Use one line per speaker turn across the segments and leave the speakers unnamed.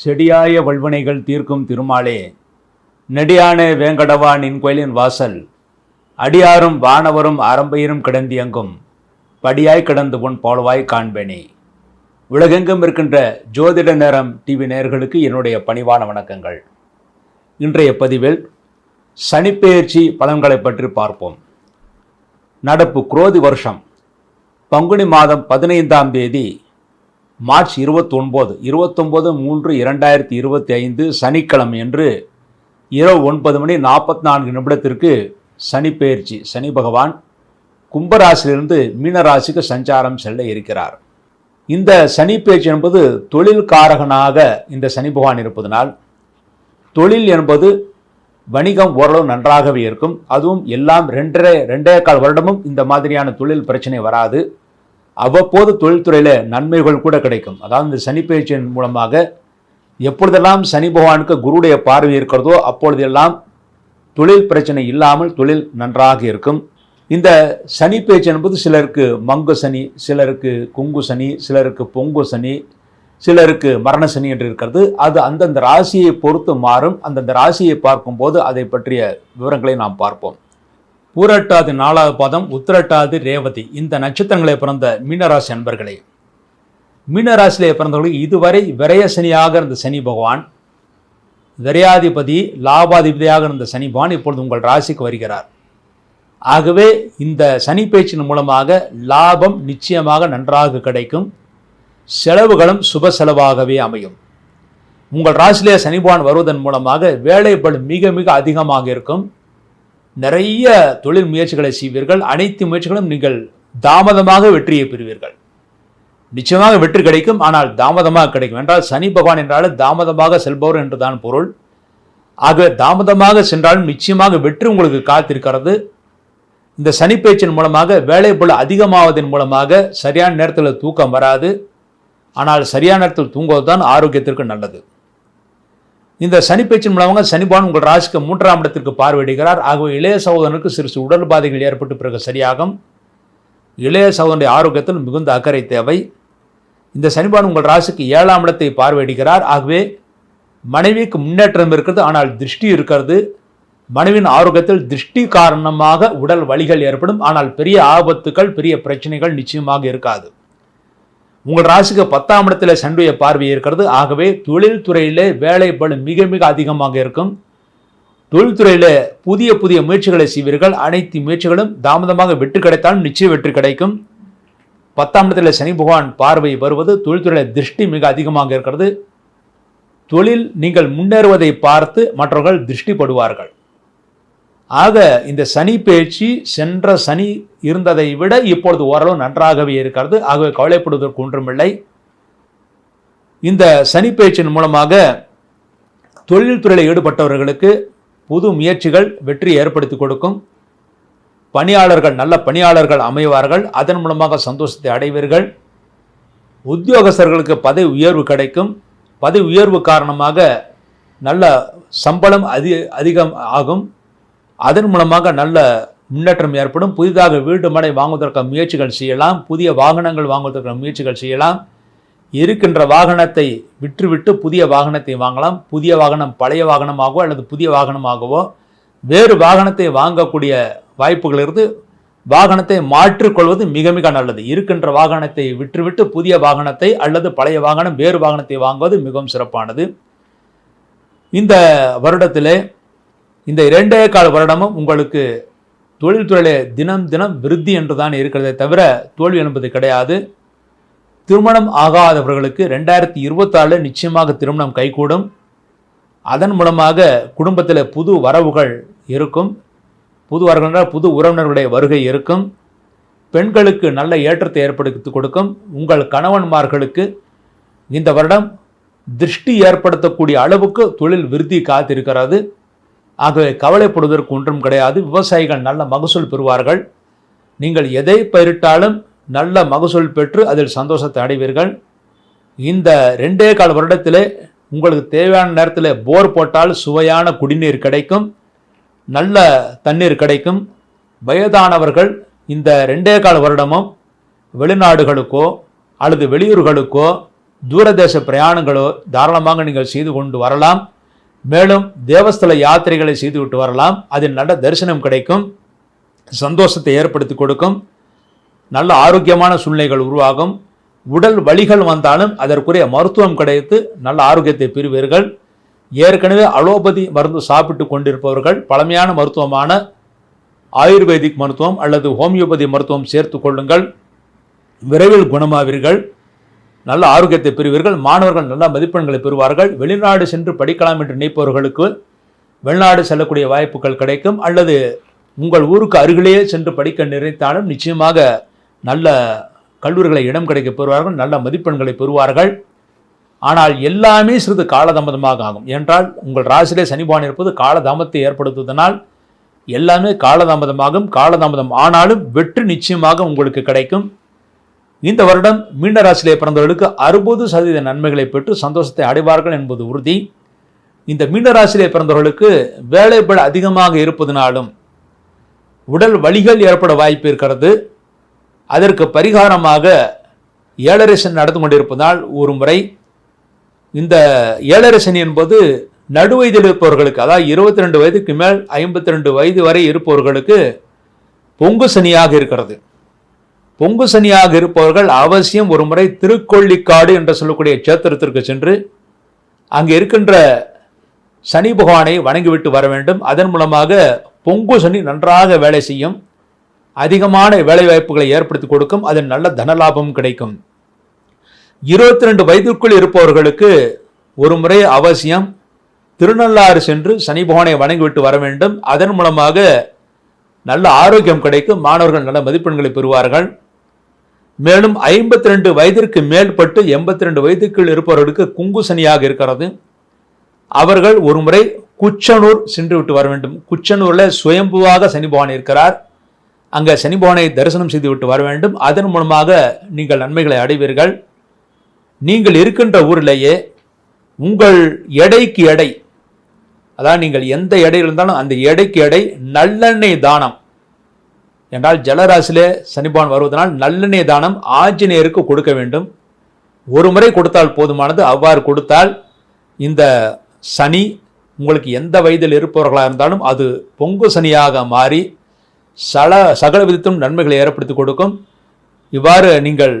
செடியாய வல்வினைகள் தீர்க்கும் திருமாலே நெடியான வேங்கடவா நின் கோயிலின் வாசல் அடியாரும் வானவரும் அரம்பையரும் கிடந்தியங்கும் படியாய் கிடந்து உன் போலவாய் காண்பேனே. உலகெங்கும் இருக்கின்ற ஜோதிட நேரம் டிவி நேர்களுக்கு என்னுடைய பணிவான வணக்கங்கள். இன்றைய பதிவில் சனிப்பெயர்ச்சி பலன்களை பற்றி பார்ப்போம். நடப்பு குரோதி வருஷம் பங்குனி மாதம் பதினைந்தாம் தேதி மார்ச் இருபத்தொன்பது இருபத்தொன்பது மூன்று இரண்டாயிரத்தி இருபத்தி ஐந்து சனிக்கிழமை என்று இரவு ஒன்பது மணி நாற்பத்தி நான்கு நிமிடத்திற்கு சனி பெயர்ச்சி சனி பகவான் கும்பராசிலிருந்து மீனராசிக்கு சஞ்சாரம் செல்ல இருக்கிறார். இந்த சனி பெயர்ச்சி என்பது தொழில் காரகனாக இந்த சனி பகவான் இருப்பதனால் தொழில் என்பது வணிகம் ஓரளவு நன்றாகவே இருக்கும். அதுவும் எல்லாம் ரெண்டரை ரெண்டே கால் வருடமும் இந்த மாதிரியான தொழில் பிரச்சனை வராது. அவ்வப்போது தொழில்துறையில் நன்மைகள் கூட கிடைக்கும். அதாவது இந்த சனி பயிற்சியின் மூலமாக எப்பொழுதெல்லாம் சனி பகவானுக்கு குருடைய பார்வை இருக்கிறதோ அப்பொழுதெல்லாம் தொழில் பிரச்சனை இல்லாமல் தொழில் நன்றாக இருக்கும். இந்த சனி பேச்சு என்பது சிலருக்கு மங்கு சனி சிலருக்கு குங்கு சனி சிலருக்கு பொங்கு சனி சிலருக்கு மரண சனி என்று இருக்கிறது. அது அந்தந்த ராசியை பொறுத்து மாறும். அந்தந்த ராசியை பார்க்கும்போது அதை பற்றிய விவரங்களை நாம் பார்ப்போம். பூரட்டாதி நாலாவது பாதம் உத்திரட்டாதி ரேவதி. இந்த நட்சத்திரங்களை பிறந்த மீனராசி அன்பர்களே. மீனராசியிலே பிறந்தவர்களுக்கு இதுவரை விரைய சனியாக இருந்த சனி பகவான் விரையாதிபதி லாபாதிபதியாக இருந்த சனி பகவான் இப்பொழுது உங்கள் ராசிக்கு வருகிறார். ஆகவே இந்த சனி பேச்சின் மூலமாக லாபம் நிச்சயமாக நன்றாக கிடைக்கும். செலவுகளும் சுப செலவாகவே அமையும். உங்கள் ராசிலே சனி பகவான் வருவதன் மூலமாக வேலைப்பளு மிக மிக அதிகமாக இருக்கும். நிறைய தொழில் முயற்சிகளை செய்வீர்கள். அனைத்து முயற்சிகளும் நீங்கள் தாமதமாக வெற்றியை பெறுவீர்கள். நிச்சயமாக வெற்றி கிடைக்கும் ஆனால் தாமதமாக கிடைக்கும். என்றால் சனி பகவான் என்றாலும் தாமதமாக செல்பவர் என்றுதான் பொருள். ஆக தாமதமாக சென்றாலும் நிச்சயமாக வெற்றி உங்களுக்கு காத்திருக்கிறது. இந்த சனி பேச்சின் மூலமாக வேலை போல அதிகமாவதன் மூலமாக சரியான நேரத்தில் தூக்கம் வராது. ஆனால் சரியான நேரத்தில் தூங்குவது தான் ஆரோக்கியத்திற்கு நல்லது. இந்த சனிப்பேச்சின் மூலமாக சனிபான் உங்கள் ராசிக்கு மூன்றாம் இடத்திற்கு பார்வையிடுகிறார். ஆகவே இளைய சகோதரனுக்கு சிறு சிறு உடல் பாதைகள் ஏற்பட்டு பிறகு சரியாகும். இளைய சகோதரனுடைய ஆரோக்கியத்தில் மிகுந்த அக்கறை தேவை. இந்த சனிபான் உங்கள் ராசிக்கு ஏழாம் இடத்தை பார்வையிடுகிறார். ஆகவே மனைவிக்கு முன்னேற்றம் இருக்கிறது ஆனால் திருஷ்டி இருக்கிறது. மனைவின் ஆரோக்கியத்தில் திருஷ்டி காரணமாக உடல் வலிகள் ஏற்படும். ஆனால் பெரிய ஆபத்துக்கள் பெரிய பிரச்சனைகள் நிச்சயமாக இருக்காது. உங்கள் ராசிக்கு பத்தாம் இடத்துல சண்டைய பார்வை இருக்கிறது. ஆகவே தொழில்துறையில் வேலை பளு மிக மிக அதிகமாக இருக்கும். தொழில்துறையில் புதிய புதிய முயற்சிகளை செய்வீர்கள். அனைத்து முயற்சிகளும் தாமதமாக வெற்றி கிடைத்தாலும் நிச்சய வெற்றி கிடைக்கும். பத்தாம் இடத்துல சனி பகவான் பார்வை வருவது தொழில்துறையில் திருஷ்டி மிக அதிகமாக இருக்கிறது. தொழில் நீங்கள் முன்னேறுவதை பார்த்து மற்றவர்கள் திருஷ்டிப்படுவார்கள். ஆக இந்த சனி பேச்சு சென்ற சனி இருந்ததை விட இப்பொழுது ஓரளவு நன்றாகவே இருக்கிறது. ஆகவே கவலைப்படுவதற்கு ஒன்றுமில்லை. இந்த சனி பேச்சின் மூலமாக தொழில்துறையில் ஈடுபட்டவர்களுக்கு புது முயற்சிகள் வெற்றி ஏற்படுத்தி கொடுக்கும். பணியாளர்கள் நல்ல பணியாளர்கள் அமைவார்கள். அதன் மூலமாக சந்தோஷத்தை அடைவீர்கள். உத்தியோகஸ்தர்களுக்கு பதவி உயர்வு கிடைக்கும். பதவி உயர்வு காரணமாக நல்ல சம்பளம் அதி அதிகம் ஆகும். அதன் மூலமாக நல்ல முன்னேற்றம் ஏற்படும். புதிதாக வீடு மனை வாங்குவதற்கு முயற்சிகள் செய்யலாம். புதிய வாகனங்கள் வாங்குவதற்கு முயற்சிகள் செய்யலாம். இருக்கின்ற வாகனத்தை விற்றுவிட்டு புதிய வாகனத்தை வாங்கலாம். புதிய வாகனம் பழைய வாகனமாகவோ அல்லது புதிய வாகனமாகவோ வேறு வாகனத்தை வாங்கக்கூடிய வாய்ப்புகள் இருந்து வாகனத்தை மாற்றிக்கொள்வது மிக மிக நல்லது. இருக்கின்ற வாகனத்தை விற்றுவிட்டு புதிய வாகனத்தை அல்லது பழைய வாகனம் வேறு வாகனத்தை வாங்குவது மிகவும் சிறப்பானது. இந்த வருடத்திலே இந்த இரண்டே கால வருடமும் உங்களுக்கு தொழில்துறையிலே தினம் தினம் விருத்தி என்று தான் இருக்கிறதே தவிர தோல்வி என்பது கிடையாது. திருமணம் ஆகாதவர்களுக்கு ரெண்டாயிரத்தி இருபத்தாறு நிச்சயமாக திருமணம் கைகூடும். அதன் மூலமாக குடும்பத்தில் புது வரவுகள் இருக்கும். புது வரவுகள் புது உறவினர்களுடைய வருகை இருக்கும். பெண்களுக்கு நல்ல ஏற்றத்தை ஏற்படுத்தி கொடுக்கும். உங்கள் கணவன்மார்களுக்கு இந்த வருடம் திருஷ்டி ஏற்படுத்தக்கூடிய அளவுக்கு தொழில் விருத்தி காத்திருக்கிறது. ஆகவே கவலைப்படுவதற்கு ஒன்றும் கிடையாது. விவசாயிகள் நல்ல மகசூல் பெறுவார்கள். நீங்கள் எதை பயிரிட்டாலும் நல்ல மகசூல் பெற்று அதில் சந்தோஷத்தை அடைவீர்கள். இந்த ரெண்டே கால வருடத்திலே உங்களுக்கு தேவையான நேரத்தில் போர் போட்டால் சுவையான குடிநீர் கிடைக்கும். நல்ல தண்ணீர் கிடைக்கும். வயதானவர்கள் இந்த ரெண்டே கால வருடமும் வெளிநாடுகளுக்கோ அல்லது வெளியூர்களுக்கோ தூரதேச பிரயாணங்களோ தாராளமாக நீங்கள் செய்து கொண்டு வரலாம். மேலும் தேவஸ்தல யாத்திரைகளை செய்துவிட்டு வரலாம். அதில் நல்ல தரிசனம் கிடைக்கும். சந்தோஷத்தை ஏற்படுத்தி கொடுக்கும். நல்ல ஆரோக்கியமான சூழ்நிலைகள் உருவாகும். உடல் வலிகள் வந்தாலும் அதற்குரிய மருத்துவம் கிடைத்து நல்ல ஆரோக்கியத்தை பெறுவீர்கள். ஏற்கனவே அலோபதி மருந்து சாப்பிட்டு கொண்டிருப்பவர்கள் பழமையான மருத்துவமான ஆயுர்வேதிக் மருத்துவம் அல்லது ஹோமியோபதி மருத்துவம் சேர்த்து கொள்ளுங்கள். விரைவில் குணமாவீர்கள். நல்ல ஆரோக்கியத்தை பெறுவீர்கள். மாணவர்கள் நல்ல மதிப்பெண்களை பெறுவார்கள். வெளிநாடு சென்று படிக்கலாம் என்று நினைப்பவர்களுக்கு வெளிநாடு செல்லக்கூடிய வாய்ப்புகள் கிடைக்கும். அல்லது உங்கள் ஊருக்கு அருகிலேயே சென்று படிக்க நினைத்தாலும் நிச்சயமாக நல்ல கல்லூரிகளை இடம் கிடைக்க பெறுவார்கள். நல்ல மதிப்பெண்களை பெறுவார்கள். ஆனால் எல்லாமே சிறிது காலதாமதமாக ஆகும். என்றால் உங்கள் ராசியிலே சனிபான் இருப்பது காலதாமத்தை ஏற்படுத்துவதனால் எல்லாமே காலதாமதமாகும். காலதாமதம் ஆனாலும் வெற்றி நிச்சயமாக உங்களுக்கு கிடைக்கும். இந்த வருடம் மீன ராசியிலே பிறந்தவர்களுக்கு அறுபது சதவீத நன்மைகளை பெற்று சந்தோஷத்தை அடைவார்கள் என்பது உறுதி. இந்த மீன ராசியிலே பிறந்தவர்களுக்கு வேலைப்பட அதிகமாக இருப்பதனாலும் உடல் வலிகள் ஏற்பட வாய்ப்பு இருக்கிறது. அதற்கு பரிகாரமாக ஏழரை சனி நடந்து கொண்டிருப்பதால் ஒரு முறை இந்த ஏழரை சனி என்பது நடுவயதில் இருப்பவர்களுக்கு அதாவது இருபத்தி ரெண்டு வயதுக்கு மேல் ஐம்பத்தி ரெண்டு வயது வரை இருப்பவர்களுக்கு பொங்கு சனியாக இருக்கிறது. பொங்கு சனியாக இருப்பவர்கள் அவசியம் ஒரு முறை திருக்கொள்ளிக்காடு என்று சொல்லக்கூடிய சேத்திரத்திற்கு சென்று அங்கே இருக்கின்ற சனி பகவானை வணங்கிவிட்டு வர வேண்டும். அதன் மூலமாக பொங்கு சனி நன்றாக வேலை செய்யும் அதிகமான வேலைவாய்ப்புகளை ஏற்படுத்தி கொடுக்கும் அதில் நல்ல தனலாபம் கிடைக்கும். இருபத்தி ரெண்டு வயதுக்குள் இருப்பவர்களுக்கு ஒரு முறை அவசியம் திருநள்ளாறு சென்று சனி பகவானை வணங்கிவிட்டு வர வேண்டும். அதன் மூலமாக நல்ல ஆரோக்கியம் கிடைக்கும் மாணவர்கள் நல்ல மதிப்பெண்களை பெறுவார்கள். மேலும் ஐம்பத்தி ரெண்டு வயதிற்கு மேற்பட்டு எண்பத்தி ரெண்டு வயதுக்குள் இருப்பவர்களுக்கு குங்கு சனியாக இருக்கிறது. அவர்கள் ஒரு முறை குச்சனூர் சென்று விட்டு வர வேண்டும். குச்சனூரில் சுயம்புவாக சனிபவான் இருக்கிறார். அங்கே சனிபவானை தரிசனம் செய்து விட்டு வர வேண்டும். அதன் மூலமாக நீங்கள் நன்மைகளை அடைவீர்கள். நீங்கள் இருக்கின்ற ஊரிலேயே உங்கள் எடைக்கு எடை அதாவது நீங்கள் எந்த எடை இருந்தாலும் அந்த எடைக்கு எடை நல்லெண்ணெய் தானம். என்றால் ஜலராசிலே சனிபான் வருவதனால் நல்லெண்ணெய் தானம் ஆஞ்சநேயருக்கு கொடுக்க வேண்டும். ஒரு முறை கொடுத்தால் போதுமானது. அவ்வாறு கொடுத்தால் இந்த சனி உங்களுக்கு எந்த வயதில் இருப்பவர்களாக இருந்தாலும் அது பொங்கு சனியாக மாறி சல சகல விதத்தும் நன்மைகளை ஏற்படுத்தி கொடுக்கும். இவ்வாறு நீங்கள்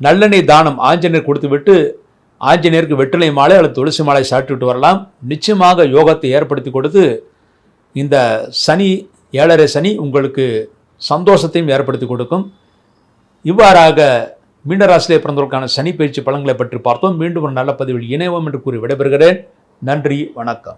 நல்லெண்ணெய் தானம் ஆஞ்சநேயர் கொடுத்துவிட்டு ஆஞ்சநேயருக்கு வெற்றிலை மாலை அல்லது துளசி மாலை சாப்பிட்டுவிட்டு வரலாம். நிச்சயமாக யோகத்தை ஏற்படுத்தி கொடுத்து இந்த சனி ஏழரை சனி உங்களுக்கு சந்தோஷத்தையும் ஏற்படுத்தி கொடுக்கும். இவ்வாறாக மீனராசிலே பிறந்தவர்களுக்கான சனி பயிற்சி பலன்களை பற்றி பார்த்தோம். மீண்டும் ஒரு நல்ல பதிவில் இணைவோம் என்று கூறி விடைபெறுகிறேன். நன்றி வணக்கம்.